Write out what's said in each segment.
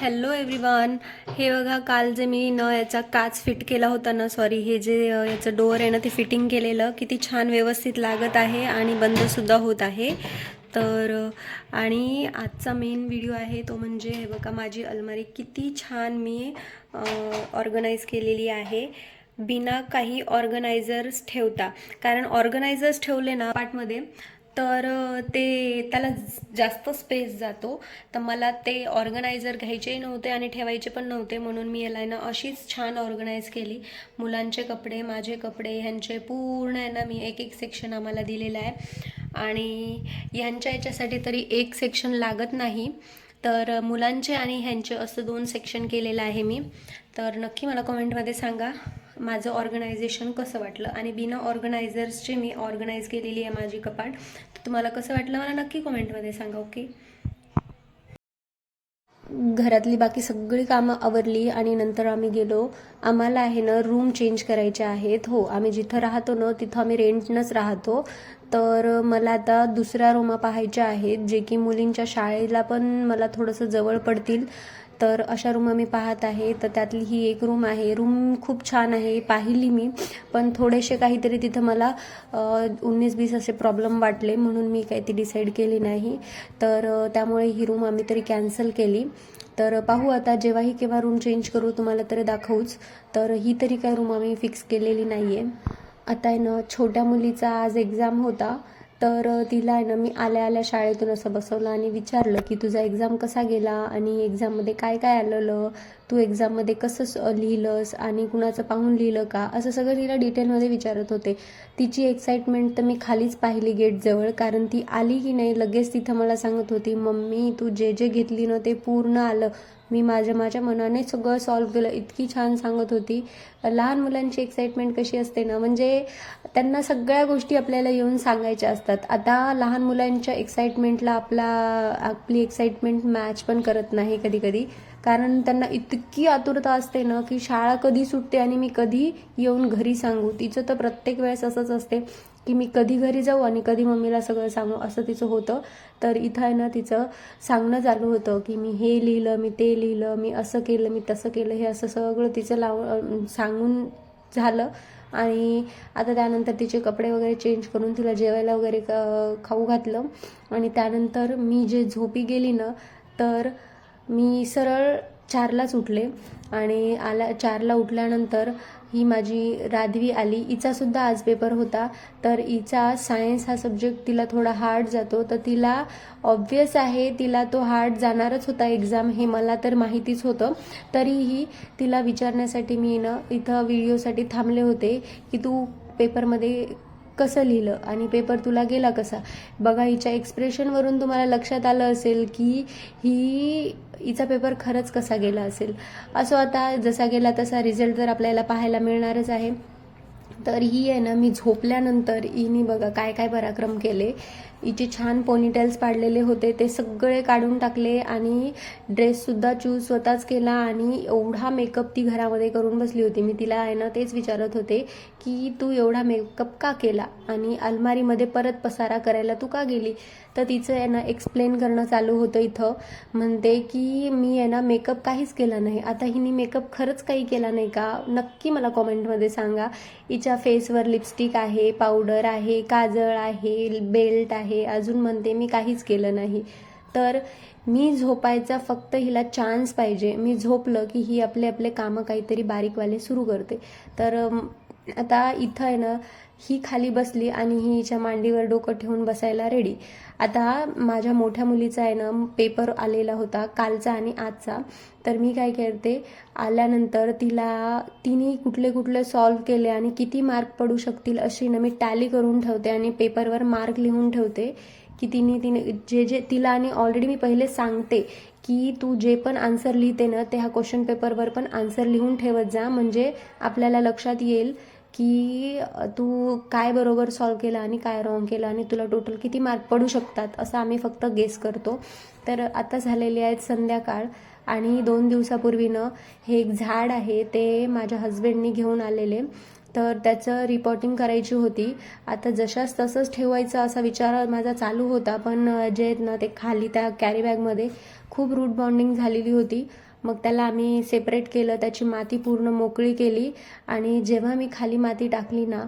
Hello everyone हे बघा काल जे मी न याचा काच फिट केला होता ना सॉरी हे जे याचं डोअर आहे ना ते फिटिंग केलेलं किती छान व्यवस्थित लागत आहे आणि बंदसुद्धा होत आहे. तर आणि आजचा मेन व्हिडिओ आहे तो म्हणजे हे बघा माझी अलमारी किती छान मी ऑर्गनाईज केलेली आहे. बिना काही ऑर्गनायझर्स ठेवता. कारण ऑर्गनायझर्स ठेवले ना पार्टमध्ये तर ते त्याला जास्त स्पेस जातो. तर मला ते ऑर्गनायझर घ्यायचेही नव्हते आणि ठेवायचे पण नव्हते म्हणून मी याला आहे ना अशीच छान ऑर्गनाईज केली. मुलांचे कपडे माझे कपडे ह्यांचे पूर्ण आहे ना मी एक एक सेक्शन आम्हाला दिलेलं आहे. आणि ह्यांच्या याच्यासाठी तरी एक सेक्शन लागत नाही. तर मुलांचे आणि ह्यांचे असं दोन सेक्शन केलेलं आहे मी. तर नक्की मला कमेंटमध्ये सांगा माझं ऑर्गनायझेशन कसं वाटलं? आणि बिना ऑर्गनायझर्सचे मी ऑर्गनाईज केलेली आहे माझी कपाट. तुम्हाला कसं वाटलं मला नक्की कमेंटमध्ये सांगा ओके? घरातली बाकी सगळी कामं आवरली आणि नंतर आम्ही गेलो. आम्हाला आहे ना रूम चेंज करायचे आहेत. हो आम्ही जिथं राहतो ना तिथं आम्ही रेंटनंच राहतो. तर मला आता दुसऱ्या रूमा पाहायच्या आहेत जे की मुलींच्या शाळेला पण मला थोडंसं जवळ पडतील. तर अशा रूम आम्ही पाहत आहे. तर त्यातली ही एक रूम आहे. रूम खूप छान आहे. पाहिली मी. पण थोडेसे काहीतरी तिथं मला उन्नीस बीस असे प्रॉब्लेम वाटले. म्हणून मी काही ती डिसाईड केली नाही. तर त्यामुळे ही रूम आम्ही तरी कॅन्सल केली. तर पाहू आता जेव्हाही केव्हा रूम चेंज करू तुम्हाला तरी दाखवूच. तर ही तरी काय रूम आम्ही फिक्स केलेली नाही आहे आता आहे ना छोट्या मुलीचा आज एक्झाम होता. तर तिला आहे ना मी आल्या आल्या शाळेतून असं बसवलं आणि विचारलं की तुझा एक्झाम कसा गेला? आणि एक्झाममध्ये काय काय आलेलं? तू एक्झाममध्ये कसं लिहिलंस? आणि कुणाचं पाहून लिहिलं का? असं सगळं तिला डिटेलमध्ये विचारत होते. तिची एक्साइटमेंट तर मी खालीच पाहिली गेटजवळ कारण ती आली की नाही लगेच तिथं मला सांगत होती मम्मी तू जे जे घेतली ना ते पूर्ण आलं. मी माझ्या माझ्या मनाने सगळं सॉल्व्ह केलं. इतकी छान सांगत होती. लहान मुलांची एक्साइटमेंट कशी असते ना म्हणजे त्यांना सगळ्या गोष्टी आपल्याला येऊन सांगायच्या असतात. आता लहान मुलांच्या एक्साइटमेंटला आपला आपली एक्साइटमेंट मॅच पण करत नाही कधी कधी. कारण त्यांना इतकी आतुरता असते ना की शाळा कधी सुटते आणि मी कधी येऊन घरी सांगू. तिचं तर प्रत्येक वेळेस असंच असते की मी कधी घरी जाऊ आणि कधी मम्मीला सगळं सांगू असं तिचं होतं. तर इथं आहे ना तिचं सांगणं चालू होतं की मी हे लिहिलं मी ते लिहिलं मी असं केलं मी तसं केलं हे असं सगळं तिचं लाव सांगून झालं. आणि आता त्यानंतर तिचे कपडे वगैरे चेंज करून तिला जेवायला वगैरे क- खाऊ घातलं. आणि त्यानंतर मी जे झोपी गेली ना तर मी सरळ चारलाच उठले आणि आला चारला उठल्यानंतर ही माझी राधवी आली. हिचासुद्धा आज पेपर होता. तर हिचा सायन्स हा सब्जेक्ट तिला थोडा हार्ड जातो. तर तिला ऑब्वियस आहे तिला तो हार्ड जाणारच होता एक्झाम हे मला तर माहितीच होतं. तरीही तिला विचारण्यासाठी मी ना इथं व्हिडिओसाठी थांबले होते की तू पेपरमध्ये कसं लिहिलं आणि पेपर तुला गेला कसा? बघा हिच्या एक्सप्रेशनवरून तुम्हाला लक्षात आलं असेल की ही हिचा पेपर खरंच कसा गेला असेल. असो आता जसा गेला तसा रिझल्ट तर आपल्याला पाहायला मिळणारच आहे. तर ही आहे ना मी झोपल्यानंतर हिने बघा काय काय पराक्रम केले. हिचे छान पोनीटेल्स पाडलेले होते. ते सगळे काढून टाकले आणि ड्रेससुद्धा चूज स्वतःच केला आणि एवढा मेकअप ती घरामध्ये करून बसली होती. मी तिला आहे ना तेच विचारत होते की तू एवढा मेकअप का केला? आणि अलमारीमध्ये परत पसारा करायला तू का गेली? तर तिचं आहे ना एक्सप्लेन करणं चालू होतं इथं. म्हणते की मी आहे ना मेकअप काहीच केला नाही. आता हिने मेकअप खरंच काही केला नाही का? नक्की मला कॉमेंटमध्ये सांगा. हिच्या फेसवर लिपस्टिक आहे पावडर आहे काजळ आहे बेल्ट आहे. अजून म्हणते मी काहीच केलं नाही. तर मी झोपायचा फक्त हिला चान्स पाहिजे. मी झोपलं की ही आपले आपले कामं काहीतरी बारीकवाले सुरू करते. तर आता इथं आहे ना ही खाली बसली आणि ही हिच्या मांडीवर डोकं ठेवून बसायला रेडी आता माझ्या मोठ्या मुलीचा आहे ना पेपर आलेला होता कालचा आणि आजचा. तर मी काय करते आल्यानंतर तिला तिने कुठले कुठले सॉल्व केले आणि किती मार्क पडू शकतील अशी ना मी टॅली करून ठेवते आणि पेपरवर मार्क लिहून ठेवते की तिने तिने जे जे तिला आणि ऑलरेडी मी पहिले सांगते की तू जे पण आन्सर लिहिते ना ते ह्या क्वेश्चन पेपरवर पण आन्सर लिहून ठेवत जा. म्हणजे आपल्याला लक्षात येईल की तू काय बरोबर सॉल्व केलं आणि काय रॉंग केलं आणि तुला टोटल किती मार्क पडू शकतात असं आम्ही फक्त गेस करतो. तर आता झालेली आहेत संध्याकाळ आणि दोन दिवसापूर्वीनं हे एक झाड आहे ते माझ्या हस्बंडनी घेऊन आलेले. तर त्याचं रिपोर्टिंग करायची होती. आता जशाच तसंच ठेवायचं असा विचार माझा चालू होता पण जे आहेत ना ते खाली त्या कॅरी बॅगमध्ये खूप रूट बॉन्डिंग झालेली होती. मग त्याला आम्ही सेपरेट केलं त्याची माती पूर्ण मोकळी केली आणि जेव्हा मी खाली माती टाकली ना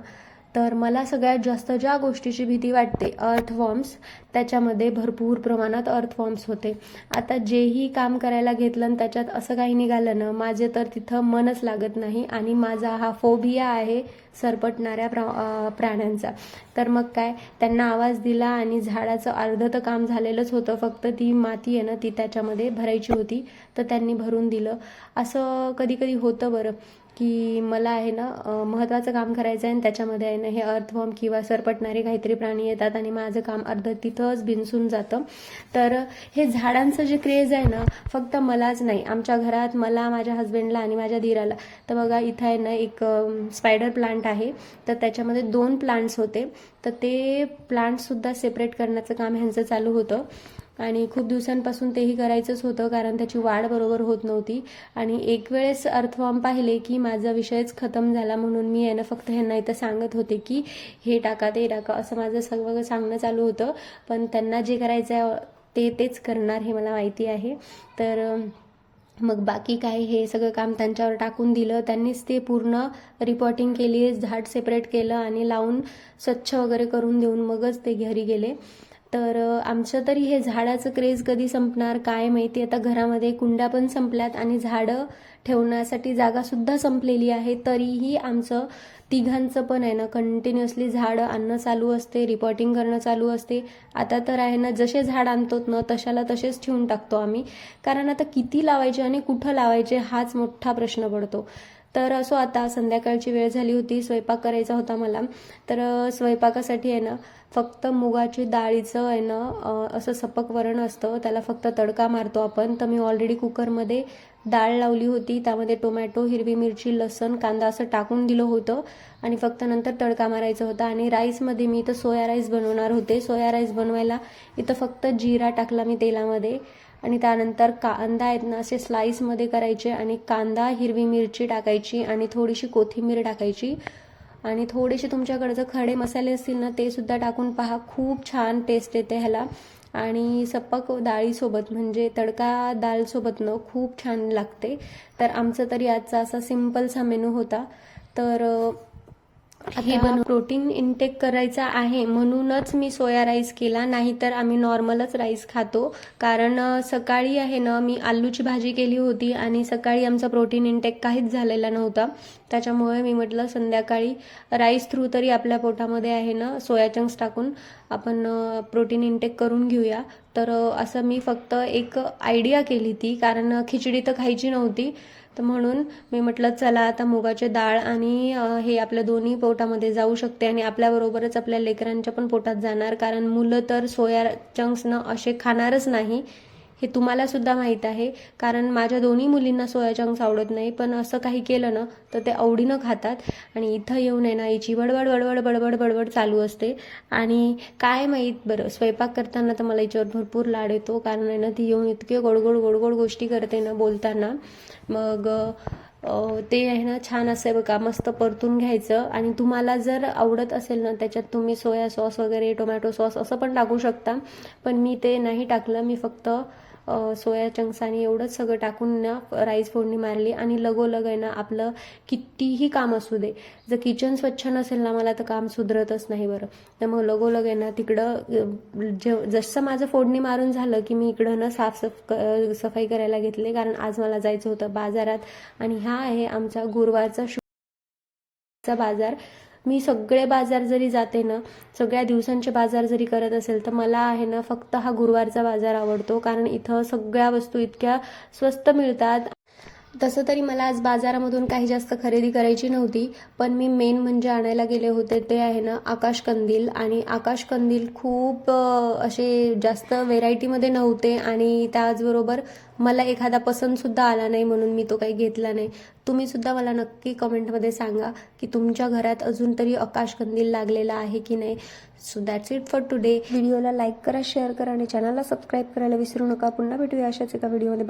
तर मला सगळ्यात जास्त ज्या गोष्टीची भीती वाटते अर्थवॉर्म्स त्याच्यामध्ये भरपूर प्रमाणात अर्थवॉर्म्स होते. आता जेही काम करायला घेतलं आणि त्याच्यात असं काही निघालं ना माझे तर तिथं मनच लागत नाही आणि माझा हा फोबिया आहे सरपटणाऱ्या प्रा प्राण्यांचा. तर मग काय त्यांना आवाज दिला आणि झाडाचं अर्ध तर काम झालेलंच होतं फक्त ती माती आहे ना ती त्याच्यामध्ये भरायची होती तर त्यांनी भरून दिलं. असं कधी कधी होतं बरं. की मला आहे ना महत्त्वाचं काम करायचं आहे आणि त्याच्यामध्ये आहे ना हे अर्थवॉर्म किंवा सरपटणारे काहीतरी प्राणी येतात आणि माझं काम अर्ध तिथंच बिनसून जातं. तर हे झाडांचं जे क्रेज आहे ना फक्त मलाच नाही. आमच्या घरात मला माझ्या हस्बंडला आणि माझ्या धीराला तर बघा इथं आहे ना एक स्पायडर प्लांट आहे. तर त्याच्यामध्ये दोन प्लांट्स होते. तर ते प्लांट्ससुद्धा सेपरेट करण्याचं काम ह्यांचं चालू होतं. आणि खूप दिवसांपासून तेही करायचंच होतं कारण त्याची वाढ बरोबर होत नव्हती. आणि एक वेळेस अर्थवॉर्म पाहिले की माझा विषयच खतम झाला म्हणून मी यानं फक्त ह्यांना इथं सांगत होते की हे टाका ते टाका असं माझं सगळं सांगणं चालू होतं. पण त्यांना जे करायचं आहे ते तेच करणार हे मला माहिती आहे. तर मग बाकी काय हे सगळं काम त्यांच्यावर टाकून दिलं. त्यांनीच ते पूर्ण रिपोर्टिंग केली झाड सेपरेट केलं आणि लावून स्वच्छ वगैरे करून देऊन मगच ते घरी गेले. तर आमचं तरी हे झाडाचं क्रेज कधी संपणार काय माहिती? आता घरामध्ये कुंड्या पण संपल्यात आणि झाडं ठेवण्यासाठी जागासुद्धा संपलेली आहे. तरीही आमचं तिघांचं पण आहे ना कंटिन्युअसली झाडं आणणं चालू असते रिपोर्टिंग करणं चालू असते. आता तर आहे ना जसे झाड आणतोत ना तशाला तसेच ठेवून टाकतो आम्ही. कारण आता किती लावायचे आणि कुठं लावायचे हाच मोठा प्रश्न पडतो. तर असो आता संध्याकाळची वेळ झाली होती स्वयंपाक करायचा होता मला. तर स्वयंपाकासाठी आहे ना फक्त मुगाची डाळीचं आहे ना असं सपक वरण असतं. त्याला फक्त तडका मारतो आपण. तर मी ऑलरेडी कुकरमध्ये डाळ लावली होती. त्यामध्ये टोमॅटो हिरवी मिरची लसण कांदा असं टाकून दिलं होतं. आणि फक्त नंतर तडका मारायचा होता. आणि राईसमध्ये मी इथं सोया राईस बनवणार होते. सोया राईस बनवायला इथं फक्त जिरा टाकला मी तेलामध्ये. आणि त्यानंतर कांदा आहेत ना असे स्लाईसमध्ये करायचे आणि कांदा हिरवी मिरची टाकायची आणि थोडीशी कोथिंबीर टाकायची. आणि थोडेसे तुमच्याकडे जर खडे मसाले असतील ना ते सुद्धा टाकून पहा. खूप छान टेस्ट येते ह्याला. आणि सपक डाळीसोबत म्हणजे तडका डाळसोबत खूप छान लागते. तर आमचं तरी आजचा असा सिम्पलसा मेनू होता. तर हे बनव प्रोटीन इंटेक करायचा आहे. म्हणूनच मी सोया राईस केला. नाहीतर आम्ही नॉर्मलच राईस खातो. कारण सकाळी आहे ना मी आलूची भाजी केली होती आणि सकाळी आमचा प्रोटीन इंटेक काहीच झालेला नव्हता. त्याच्यामुळे मी म्हटलं संध्याकाळी राईस थ्रू तरी आपल्या पोटामध्ये आहे ना सोया चंक्स टाकून आपण प्रोटीन इंटेक करून घेऊया. तर असं मी फक्त एक आयडिया केली ती कारण खिचडी तर खायची नव्हती. तर म्हणून मी म्हटलं चला आता मुगाचे डाळ आणि हे आपल्या दोन्ही पोटामध्ये जाऊ शकते आणि आपल्याबरोबरच आपल्या लेकरांच्या पण पोटात जाणार कारण मुलं तर सोया चंक्सनं असे खाणारच नाही. हे तुम्हाला सुद्धा माहीत आहे. कारण माझ्या दोन्ही मुलींना सोया चंक्स आवडत नाही पण असं काही केलं ना तर ते आवडीनं खातात. आणि इथं येऊन आहे ना हिची बडबड बडबड बडबड बडबड चालू असते. आणि काय माहीत बरं स्वयंपाक करताना तर मला हिच्यावर भरपूर लाड येतो. कारण आहे ना ती येऊन इतके गोडगोड गोडगोड गोष्टी करते ना बोलताना. मग ते आहे ना छान असं बघा मस्त परतून घ्यायचं. आणि तुम्हाला जर आवडत असेल ना त्याच्यात तुम्ही सोया सॉस वगैरे टोमॅटो सॉस असं पण टाकू शकता. पण मी ते नाही टाकलं मी फक्त सोया चंक्स आणि एवढंच सगळं टाकून ना राईस फोडणी मारली आणि लगोलग आहे ना आपलं कितीही काम असू दे जर किचन स्वच्छ नसेल ना मला तर काम सुधरतच नाही बरं. तर मग लगोलग आहे ना तिकडं जे जसं माझं फोडणी मारून झालं की मी इकडं ना साफसफ क- सफाई करायला घेतले कारण आज मला जायचं होतं बाजारात. आणि हा आहे आमचा गुरुवारचा शु बाजार. मी सगळे बाजार जरी जाते ना सगळ्या दिवसांचे बाजार जरी करत असेल तर मला आहे ना फक्त हा गुरुवारचा बाजार आवडतो. कारण इथं सगळ्या वस्तू इतक्या स्वस्त मिळतात. तसं तरी मला आज बाजारामधून काही जास्त खरेदी करायची नव्हती पण मी मेन म्हणजे आणायला गेले होते ते आहे ना आकाश कंदील. आणि आकाश कंदील खूप असे जास्त व्हेरायटीमध्ये नव्हते आणि त्याचबरोबर मला एखादा पसंतसुद्धा आला नाही म्हणून मी तो काही घेतला नाही. तुम्हीसुद्धा मला नक्की कमेंटमध्ये सांगा की तुमच्या घरात अजून तरी आकाश कंदील लागलेला आहे की नाही. So that's it for today व्हिडिओला लाईक करा शेअर करा आणि चॅनलला सबस्क्राईब करायला विसरू नका. पुन्हा भेटूया अशाच एका व्हिडिओमध्ये.